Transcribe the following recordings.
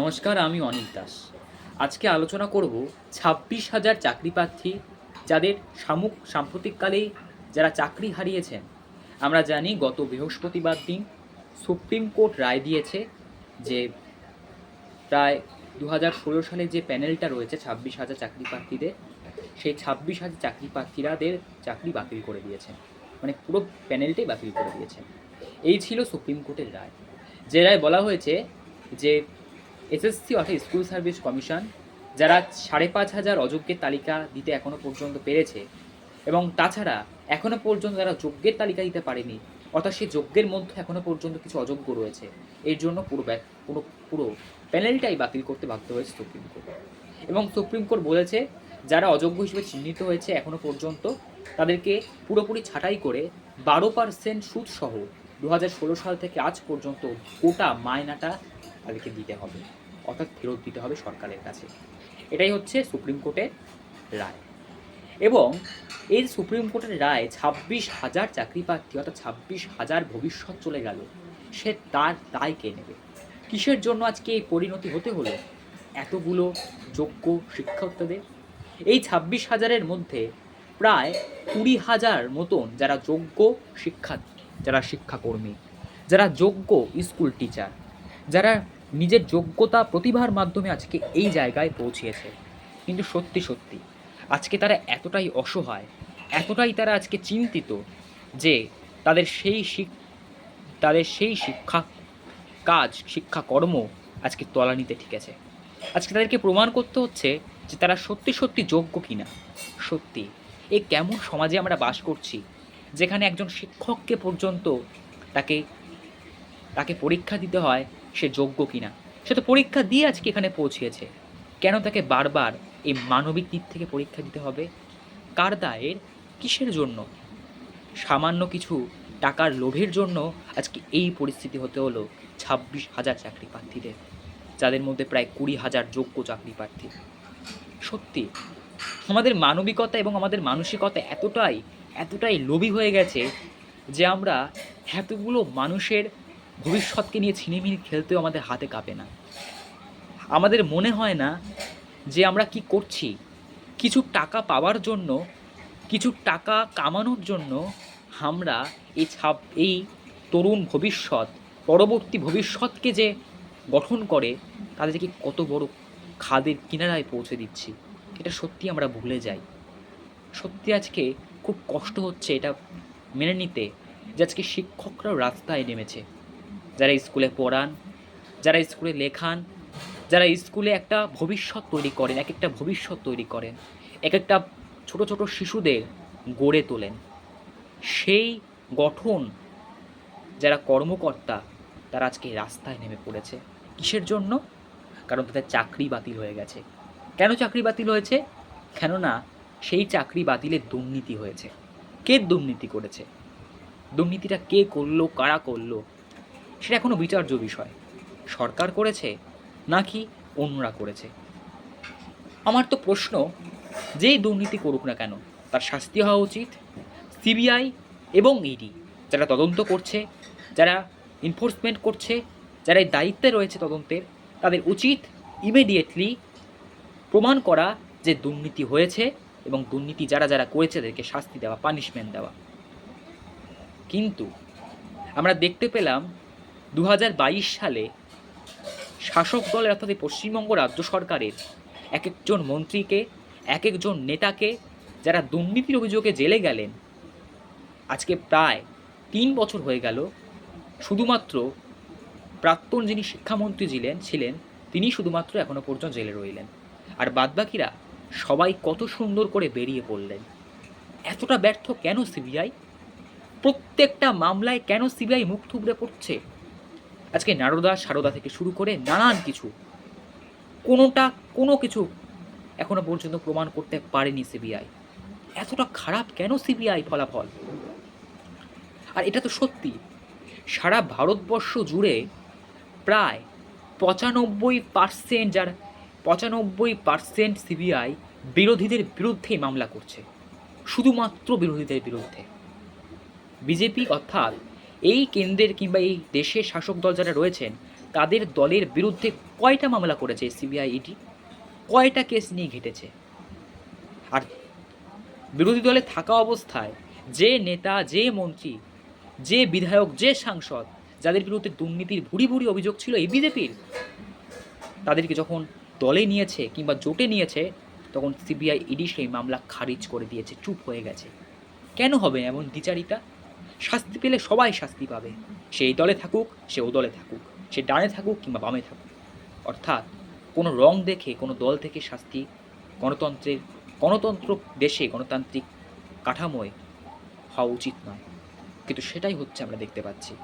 নমস্কার, আমি অনিল দাস। আজকে আলোচনা করব ছাব্বিশ হাজার চাকরি প্রার্থী যাদের সামুক সাম্প্রতিককালে যারা চাকরি হারিয়েছেন। আমরা জানি গত বৃহস্পতিবার দিন সুপ্রিম কোর্ট রায় দিয়েছে যে প্রায় দু হাজার ষোলো সালে যে প্যানেলটা রয়েছে ছাব্বিশ হাজার চাকরি প্রার্থীদের সেই ছাব্বিশ হাজার চাকরি প্রার্থীরাদের চাকরি বাতিল করে দিয়েছেন। মানে পুরো প্যানেলটাই বাতিল করে দিয়েছেন। এই ছিল সুপ্রিম কোর্টের রায়। যে রায় বলা হয়েছে যে এসএসসি অর্থাৎ স্কুল সার্ভিস কমিশন, যারা সাড়ে পাঁচ হাজার অযোগ্যের তালিকা দিতে এখনও পর্যন্ত পেরেছে, এবং তাছাড়া এখনও পর্যন্ত যারা যোগ্যের তালিকা দিতে পারেনি, অর্থাৎ সেই যোগ্যের মধ্যে এখনও পর্যন্ত কিছু অযোগ্য রয়েছে। এর জন্য পুরো পুরো পুরো প্যানেলটাই বাতিল করতে বাধ্য হয়েছে সুপ্রিম কোর্ট। এবং সুপ্রিম কোর্ট বলেছে, যারা অযোগ্য হিসেবে চিহ্নিত হয়েছে এখনও পর্যন্ত, তাদেরকে পুরোপুরি ছাঁটাই করে বারো পার্সেন্ট সুদ সহ দু হাজার ষোলো সাল থেকে আজ পর্যন্ত গোটা মায়নাটা তাদেরকে দিতে হবে। অর্থাৎ ফেরত দিতে হবে সরকারের কাছে। এটাই হচ্ছে সুপ্রিম কোর্টের রায়। এবং এই সুপ্রিম কোর্টের রায় ছাব্বিশ হাজার চাকরি প্রার্থী অর্থাৎ ছাব্বিশ হাজার ভবিষ্যৎ চলে গেল, সে তার দায় কে নেবে? কিসের জন্য আজকে এই পরিণতি হতে হলো? এতগুলো যোগ্য শিক্ষকদের এই ছাব্বিশ হাজারের মধ্যে প্রায় কুড়ি হাজার মতন যারা যোগ্য শিক্ষার্থী, যারা শিক্ষাকর্মী, যারা যোগ্য স্কুল টিচার, যারা নিজের যোগ্যতা প্রতিভার মাধ্যমে আজকে এই জায়গায় পৌঁছিয়েছে কিন্তু সত্যি সত্যি, আজকে তারা এতটাই অসহায়, এতটাই তারা আজকে চিন্তিত যে তাদের সেই শিক, তাদের সেই শিক্ষা কাজ শিক্ষাকর্ম আজকে তলানিতে ঠিকেছে। আজকে তাদেরকে প্রমাণ করতে হচ্ছে যে তারা সত্যি সত্যি যোগ্য কিনা। সত্যি, এ কেমন সমাজে আমরা বাস করছি, যেখানে একজন শিক্ষককে পর্যন্ত তাকে তাকে পরীক্ষা দিতে হয় সে যোগ্য কিনা? সে তো পরীক্ষা দিয়ে আজকে এখানে পৌঁছেছে কেন তাকে বারবার এই মানবিক দিক থেকে পরীক্ষা দিতে হবে? কার দায়ের কিসের জন্য? সামান্য কিছু টাকার লোভের জন্য আজকে এই পরিস্থিতি হতে হলো ছাব্বিশ হাজার চাকরি প্রার্থীদের, যাদের মধ্যে প্রায় কুড়ি হাজার যোগ্য চাকরি প্রার্থী। সত্যি, আমাদের মানবিকতা এবং আমাদের মানসিকতা এতটাই এতটাই লোভী হয়ে গেছে যে আমরা এতগুলো মানুষের ভবিষ্যৎকে নিয়ে ছিনিমিনি খেলতেও আমাদের হাতে কাঁপে না। আমাদের মনে হয় না যে আমরা কি করছি। কিছু টাকা পাওয়ার জন্য, কিছু টাকা কামানোর জন্য আমরা এই ছাপ, এই তরুণ ভবিষ্যৎ, পরবর্তী ভবিষ্যৎকে যে গঠন করে, তাদেরকে কত বড় খাদের কিনারায় পৌঁছে দিচ্ছি? এটা সত্যি আমরা ভুলে যাই। সত্যি আজকে খুব কষ্ট হচ্ছে এটা মেনে নিতে যে আজকে শিক্ষকরাও রাস্তায় নেমেছে। যারা স্কুলে পড়ান, যারা স্কুলে লেখান, যারা স্কুলে একটা ভবিষ্যৎ তৈরি করেন, এক একটা ভবিষ্যৎ তৈরি করেন, এক একটা ছোট ছোট শিশুদের গড়ে তোলেন। সেই গঠন যারা কর্মকর্তা, তারা আজকে রাস্তায় নেমে পড়েছে। কিসের জন্য? কারণ তাদের চাকরি বাতিল হয়ে গেছে। কেন চাকরি বাতিল হয়েছে? কেননা সেই চাকরি বাতিলের দুর্নীতি হয়েছে। কে দুর্নীতি করেছে? দুর্নীতিটা কে করল, কারা করল? সেটা এখনও বিচার্য বিষয়। সরকার করেছে নাকি অন্যরা করেছে? আমার তো প্রশ্ন, যেই দুর্নীতি করুক না কেন, তার শাস্তি হওয়া উচিত সিবিআই এবং ইডি যারা তদন্ত করছে, যারা এনফোর্সমেন্ট করছে, যারা এই দায়িত্বে রয়েছে তদন্তের, তাদের উচিত ইমিডিয়েটলি প্রমাণ করা যে দুর্নীতি হয়েছে এবং দুর্নীতি যারা যারা করেছে তাদেরকে শাস্তি দেওয়া পানিশমেন্ট দেওয়া। কিন্তু আমরা দেখতে পেলাম দু হাজার বাইশ সালে শাসক দলের অর্থাৎ পশ্চিমবঙ্গ রাজ্য সরকারের এক একজন মন্ত্রীকে এক একজন নেতাকে যারা দুর্নীতির অভিযোগে জেলে গেলেন, আজকে প্রায় তিন বছর হয়ে গেল, শুধুমাত্র প্রাক্তন যিনি শিক্ষামন্ত্রী ছিলেন ছিলেন, তিনি শুধুমাত্র এখনও পর্যন্ত জেলে রইলেন। আর বাদবাকিরা সবাই কত সুন্দর করে বেরিয়ে পড়লেন। এতটা ব্যর্থ কেন সিবিআই? প্রত্যেকটা মামলায় কেন সিবিআই মুখ থুবড়ে পড়ছে? আজকে নারদা সারদা থেকে শুরু করে নানান কিছু, কোনোটা, কোনো কিছু এখনও পর্যন্ত প্রমাণ করতে পারেনি সিবিআই। এতটা খারাপ কেন সিবিআই ফলাফল? আর এটা তো সত্যি, সারা ভারতবর্ষ জুড়ে প্রায় পঁচানব্বই পার্সেন্ট যার, পঁচানব্বই পার্সেন্ট সিবিআই বিরোধীদের বিরুদ্ধেই মামলা করছে, শুধুমাত্র বিরোধীদের বিরুদ্ধে। বিজেপি অর্থাৎ এই কেন্দ্রের কিংবা এই দেশের শাসক দল যারা রয়েছেন, তাদের দলের বিরুদ্ধে কয়টা মামলা করেছে সিবিআই, ইডি? কয়টা কেস নিয়ে ঘেটেছে? আর বিরোধী দলে থাকা অবস্থায় যে নেতা, যে মন্ত্রী, যে বিধায়ক, যে সাংসদ, যাদের বিরুদ্ধে দুর্নীতির ভুরি ভুরি অভিযোগ ছিল এই বিজেপির, তাদেরকে যখন দলে নিয়েছে কিংবা জোটে নিয়েছে, তখন সিবিআই, ইডি সেই মামলা খারিজ করে দিয়েছে, চুপ হয়ে গেছে। কেন হবে এমন দ্বিচারিতা শাস্তি পেলে সবাই শাস্তি পাবে। সে এই দলে থাকুক, সে ও দলে থাকুক, সে ডানে থাকুক কিংবা বামে থাকুক। অর্থাৎ কোনো রং দেখে, কোনো দল থেকে শাস্তি, গণতন্ত্রের, গণতন্ত্র দেশে গণতান্ত্রিক কাঠামোয় হওয়া উচিত নয়। কিন্তু সেটাই হচ্ছে আমরা দেখতে পাচ্ছি।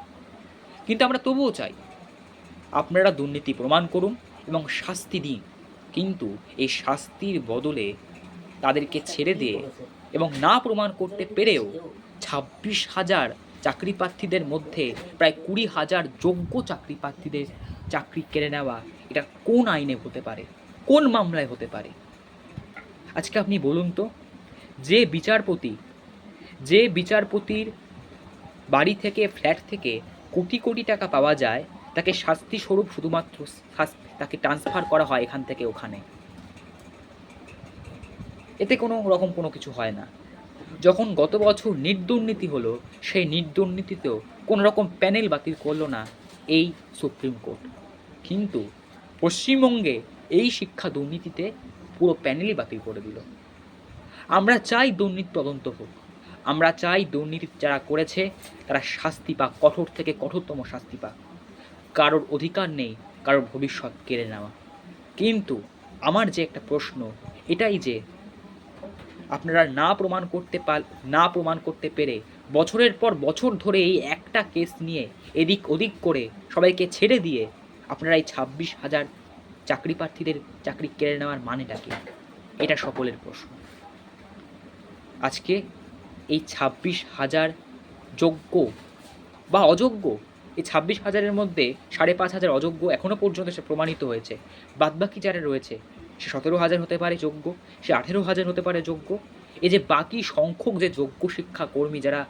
কিন্তু আমরা তবুও চাই, আপনারা দুর্নীতি প্রমাণ করুন এবং শাস্তি দিন। কিন্তু এই শাস্তির বদলে তাদেরকে ছেড়ে দিয়ে এবং না প্রমাণ করতে পেরেও ছাব্বিশ হাজার চাকরি প্রার্থীদের মধ্যে প্রায় কুড়ি হাজার যোগ্য চাকরি প্রার্থীদের চাকরি কেড়ে নেওয়া এটা কোন আইনে হতে পারে? কোন মামলায় হতে পারে? আজকে আপনি বলুন তো, যে বিচারপতি, যে বিচারপতির বাড়ি থেকে, ফ্ল্যাট থেকে কোটি কোটি টাকা পাওয়া যায়, তাকে শাস্তি স্বরূপ শুধুমাত্র তাকে ট্রান্সফার করা হয় এখান থেকে ওখানে। এতে কোনো রকম কোনো কিছু হয় না। যখন গত বছর নির্দুর্নীতি হলো, সেই নির্দুর্নীতিতেও কোনো রকম প্যানেল বাতিল করল না এই সুপ্রিম কোর্ট। কিন্তু পশ্চিমবঙ্গে এই শিক্ষা দুর্নীতিতে পুরো প্যানেলই বাতিল করে দিল। আমরা চাই দুর্নীতি তদন্ত হোক। আমরা চাই দুর্নীতি যারা করেছে, তারা শাস্তি পাক, কঠোর থেকে কঠোরতম শাস্তি পাক। কারোর অধিকার নেই, কারোর ভবিষ্যৎ কেড়ে নেওয়া। কিন্তু আমার যে একটা প্রশ্ন, এটাই যে আপনারা না প্রমাণ করতে পার না প্রমাণ করতে পেরে বছরের পর বছর ধরে এই একটা কেস নিয়ে এদিক ওদিক করে সবাইকে ছেড়ে দিয়ে আপনারা এই ছাব্বিশ হাজার চাকরি প্রার্থীদের চাকরি কেড়ে নেওয়ার মানেটা কি? এটা সকলের প্রশ্ন। আজকে এই ছাব্বিশ হাজার যোগ্য বা অযোগ্য, এই ছাব্বিশ হাজারের মধ্যে সাড়ে পাঁচ হাজার অযোগ্য এখনও পর্যন্ত সে প্রমাণিত হয়েছে। বাদবাকি যারা রয়েছে সে সতেরো হাজার হতে পারে যোগ্য, সে আঠেরো হাজার হতে পারে যোগ্য। এই যে বাকি সংখ্যক যে যোগ্য শিক্ষাকর্মী যারা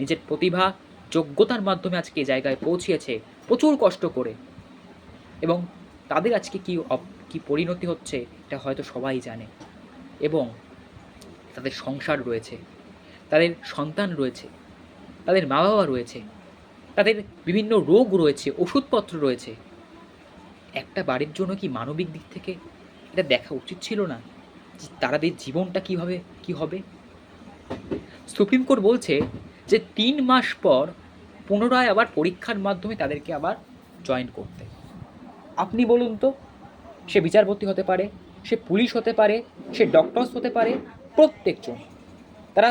নিজের প্রতিভা, যোগ্যতার মাধ্যমে আজকে এই জায়গায় পৌঁছিয়েছে, প্রচুর কষ্ট করে। এবং তাদের আজকে কি কি পরিণতি হচ্ছে, এটা হয়তো সবাই জানে। এবং তাদের সংসার রয়েছে, তাদের সন্তান রয়েছে, তাদের মা বাবা রয়েছে, তাদের বিভিন্ন রোগ রয়েছে, ওষুধপত্র রয়েছে। একটা বাড়ির জন্য কি মানবিক দিক থেকে এটা দেখা উচিত ছিল না তাদের জীবনটা কীভাবে, কি হবে। সুপ্রিম কোর্ট বলছে যে তিন মাস পর পুনরায় আবার পরীক্ষার মাধ্যমে তাদেরকে আবার জয়েন করতে। আপনি বলুন তো, সে বিচারপতি হতে পারে, সে পুলিশ হতে পারে, সে ডক্টরস হতে পারে, প্রত্যেকজন। তারা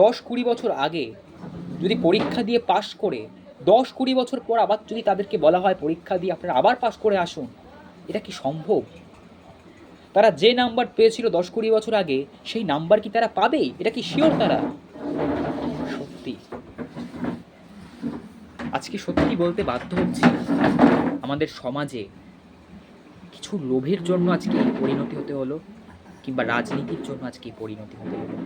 দশ কুড়ি বছর আগে যদি পরীক্ষা দিয়ে পাশ করে, দশ কুড়ি বছর পর আবার যদি তাদেরকে বলা হয় পরীক্ষা দিয়ে আপনারা আবার পাশ করে আসুন, এটা কি সম্ভব? তারা যে নাম্বার পেয়েছিল দশ কুড়ি বছর আগে, সেই নাম্বার কি তারা পাবে? এটা কি শিওর তারা? সত্যি। আজকে সত্যি বলতে বাধ্য হচ্ছি আমাদের সমাজে কিছু লোভের জন্য আজকে পরিণতি হতে হলো, কিংবা রাজনীতির জন্য আজকে পরিণতি হতে হলো।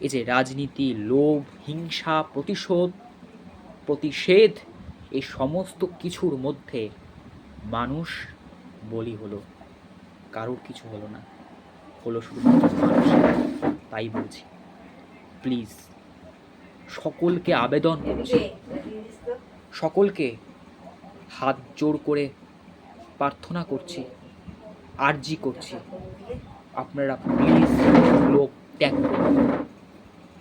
এই যে রাজনীতি, লোভ, হিংসা, প্রতিশোধ, প্রতিষেধ, এই সমস্ত কিছুর মধ্যে মানুষ বলি হলো। কারোর কিছু হলো না। হলো শুধুমাত্র মানুষ। তাই বলছি। প্লিজ সকলকে আবেদন করছি। সকলকে হাত জোর করে প্রার্থনা করছি। আর্জি করছি। আপনারা প্লিজ লোক ত্যাগ করুন।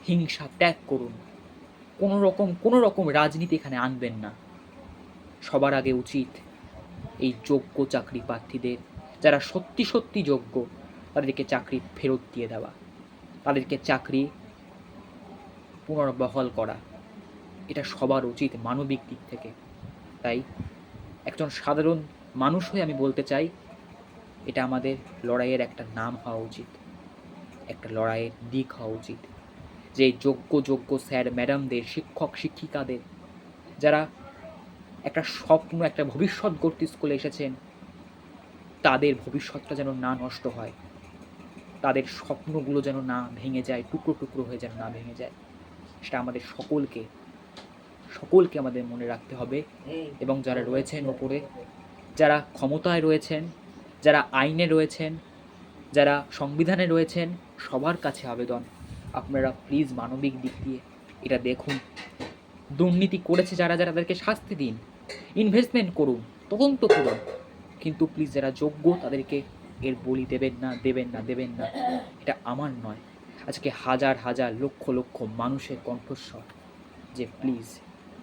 হিংসা ত্যাগ করুন। কোনো রকম কোনো রকম রাজনীতি এখানে আনবেন না। সবার আগে উচিত এই যোগ্য চাকরি প্রার্থীদের যারা সত্যি সত্যি যোগ্য, তাদেরকে চাকরি ফেরত দিয়ে দেওয়া। তাদেরকে চাকরি পুনর্বহাল করা। এটা সবার উচিত মানবিক দিক থেকে। তাই একজন সাধারণ মানুষ হয়ে আমি বলতে চাই, এটা আমাদের লড়াইয়ের একটা নাম হওয়া উচিত। একটা লড়াইয়ের দিক হওয়া উচিত। যে যোগ্য যোগ্য স্যার, ম্যাডামদের, শিক্ষক, শিক্ষিকাদের, যারা একটা স্বপ্ন, একটা ভবিষ্যৎ গড়তে স্কুলে এসেছেন তাদের ভবিষ্যৎটা যেন না নষ্ট হয়। তাদের স্বপ্নগুলো যেন না ভেঙে যায়, টুকরো টুকরো হয়ে যেন না ভেঙে যায়। সেটা আমাদের সকলকে সকলকে আমাদের মনে রাখতে হবে। এবং যারা রয়েছেন ওপরে, যারা ক্ষমতায় রয়েছেন, যারা আইনে রয়েছেন, যারা সংবিধানে রয়েছেন, সবার কাছে আবেদন। আপনারা প্লিজ মানবিক দিক দিয়ে এটা দেখুন। দুর্নীতি করেছে যারা যারা তাদেরকে শাস্তি দিন। ইনভেস্টমেন্ট করুন, তদন্ত করুন। কিন্তু প্লিজ যারা যোগ্য, তাদেরকে এর বলি দেবেন না দেবেন না দেবেন না। এটা আমার নয়। আজকে হাজার হাজার, লক্ষ লক্ষ মানুষের কণ্ঠস্বর যে প্লিজ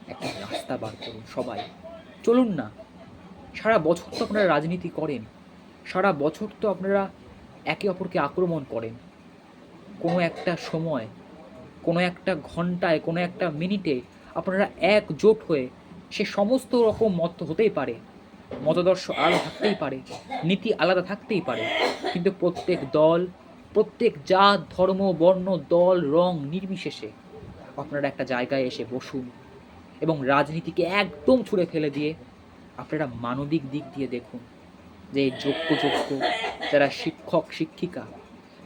একটা রাস্তা বার করুন সবাই। চলুন না। সারা বছর তো আপনারা রাজনীতি করেন। সারা বছর তো আপনারা একে অপরকে আক্রমণ করেন। কোনো একটা সময়, কোনো একটা ঘন্টায়, কোনো একটা মিনিটে আপনারা একজোট হয়ে সে সমস্ত রকম মত হতেই পারে। মতাদর্শ আলাদা থাকতেই পারে, নীতি আলাদা থাকতেই পারে। কিন্তু প্রত্যেক দল, প্রত্যেক জাত, ধর্ম, বর্ণ, দল, রং নির্বিশেষে আপনারা একটা জায়গায় এসে বসুন এবং রাজনীতিকে একদম ছুঁড়ে ফেলে দিয়ে আপনারা মানবিক দিক দিয়ে দেখুন যে যোগ্য যোগ্য, যারা শিক্ষক, শিক্ষিকা,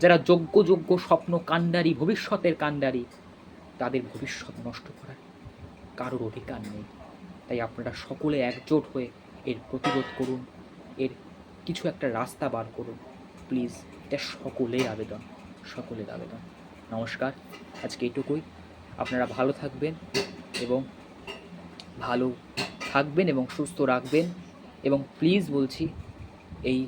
যারা যোগ্য যোগ্য স্বপ্ন কাণ্ডারি, ভবিষ্যতের কাণ্ডারি, তাদের ভবিষ্যৎ নষ্ট করার কারোর অধিকার নেই। তাই আপনারা সকলে একজোট হয়ে এর প্রতিরোধ করুন, এর কিছু একটা রাস্তা বার করুন। প্লিজ, এটা সকলের আবেদন সকলের আবেদন। নমস্কার, আজকে এটুকুই। আপনারা ভালো থাকবেন এবং ভালো থাকবেন এবং সুস্থ রাখবেন এবং প্লিজ বলছি, এই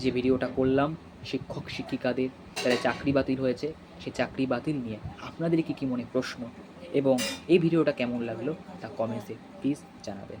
যে ভিডিওটা করলাম, শিক্ষক শিক্ষিকাদের যারা চাকরি বাতিল হয়েছে সেই চাকরি বাতিল নিয়ে আপনাদের কি কী মনে প্রশ্ন? এবং এই ভিডিওটা কেমন লাগল তা কমেন্টসে প্লিজ জানাবেন।